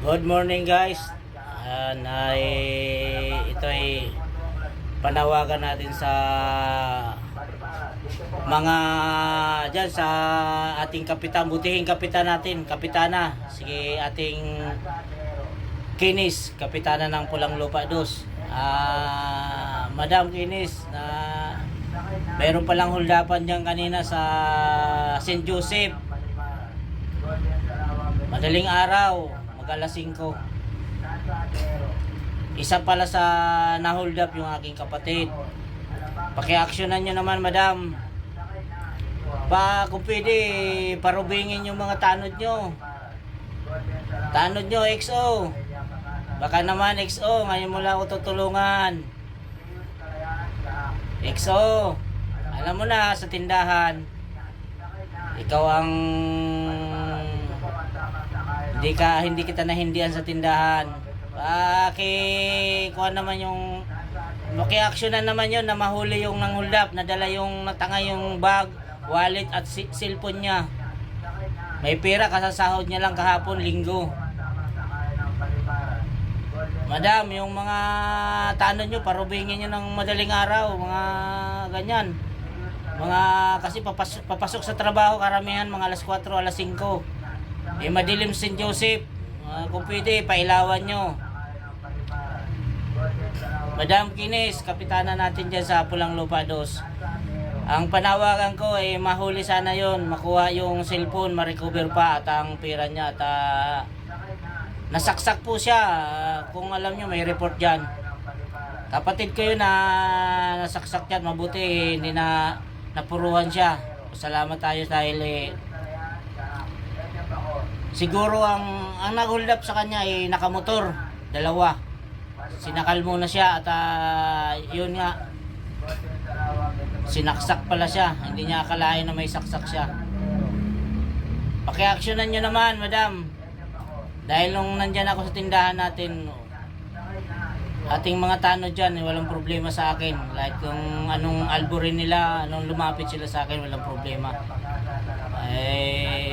Good morning guys. Ayan, ay ito ay panawagan natin sa mga dyan sa ating kapitan, butihing kapitan natin, kapitana, sige ating Kinis, kapitana ng Pulang Lupa Dos. Ah, Madam Kinis, na mayroon palang huldapan diyan kanina sa St. Joseph. Madaling araw, mag alas 5. Isa pala sa na-hold up yung aking kapatid. Paki-actionan nyo naman, madam. Pa, kung pwede, parubingin yung mga tanod nyo. Tanod nyo, XO. Baka naman, XO, ngayon mo lang ako tutulungan. XO, alam mo na, sa tindahan, ikaw ang hindi ka hindi kita nahindihan sa tindahan. Paki kuha naman yung maki-actionan naman yon na mahuli yung nanghulap, nadala yung natanga yung bag, wallet at si- cellphone niya. May pera kasasahod niya lang kahapon linggo. Madam, yung mga tanod nyo, parubingin nyo ng madaling araw, mga ganyan. Mga, kasi papasok, papasok sa trabaho, karamihan mga alas 4, alas 5. Eh, madilim St. Joseph. Uh, kung pwede, pailawan nyo. Madam Kines, kapitana natin dyan sa Pulang Lupa 2. Ang panawagan ko ay mahuli sana yon makuha yung cellphone, ma-recover pa at ang pera niya at ah, nasaksak po siya. Ah, kung alam nyo, may report dyan. Kapatid ko yun na nasaksak yan, mabuti hindi na napuruhan siya. Salamat tayo dahil eh, Siguro ang ang nag-hold up sa kanya ay nakamotor, dalawa. Sinakal muna siya at ah, yun nga sinaksak pala siya. Hindi niya akalain na may saksak siya. Paki-actionan niyo naman, madam. Dahil nung nandyan ako sa tindahan natin, ating mga tanod dyan, eh, walang problema sa akin. Like kung anong alburin nila, anong lumapit sila sa akin, walang problema. Eh,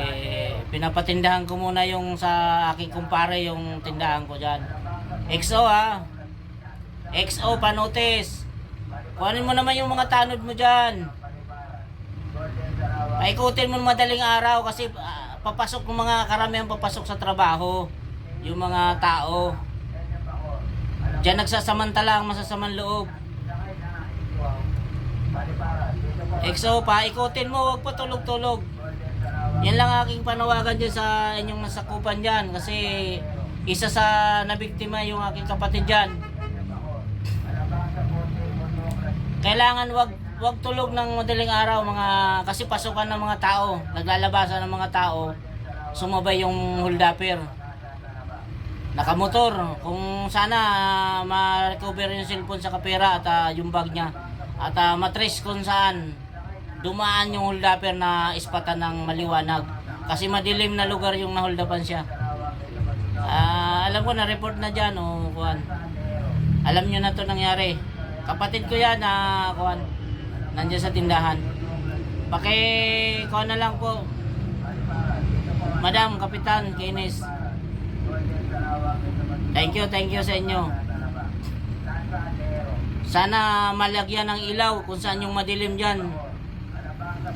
pinapatindahan ko muna yung sa aking kumpare yung tindahan ko dyan. XO ha. XO panotis. Kuhanin mo naman yung mga tanod mo dyan. Paikutin mo madaling araw kasi ah, papasok ng mga karamihan papasok sa trabaho. Yung mga tao. Diyan nagsasamantala ang masasamang loob. XO pa, ikutin mo, wag pa tulog-tulog. Yan lang aking panawagan dyan sa inyong nasakupan dyan kasi isa sa nabiktima yung aking kapatid dyan. Kailangan wag wag tulog ng madaling araw mga kasi pasukan ng mga tao, naglalabasan ng mga tao, sumabay yung holdapper. Nakamotor, kung sana ah, ma-recover yung cellphone sa kapera at ah, yung bag niya at uh, matrace kung saan dumaan yung holdapper na ispatan ng maliwanag. Kasi madilim na lugar yung nahuldapan siya. Ah, alam ko na report na diyan o kuan. Alam niyo na 'to nangyari. Kapatid ko 'yan na kuan. Nandiyan sa tindahan. Paki kuan na lang po. Madam, Kapitan, Kines. Thank you, thank you sa inyo. Sana malagyan ng ilaw kung saan yung madilim dyan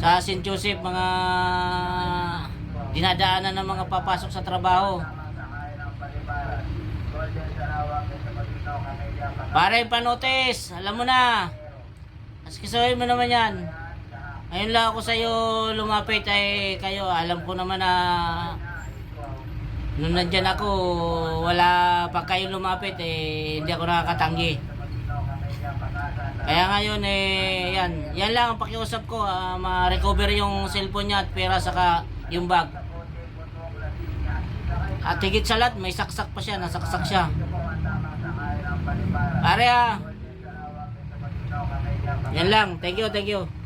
sa St. Joseph mga dinadaanan ng mga papasok sa trabaho. Pare panotes, alam mo na. Askisoy mo naman yan. Ngayon lang ako sa'yo lumapit ay kayo, alam ko naman na nung nandyan ako, wala pa kayo lumapit eh, hindi ako nakakatanggi. Kaya ngayon eh, yan. Yan lang ang pakiusap ko. ah, ma-recover yung cellphone niya at pera saka yung bag. At higit sa lahat, may saksak pa siya. Nasaksak siya. Pare ah. Yan lang. Thank you, thank you.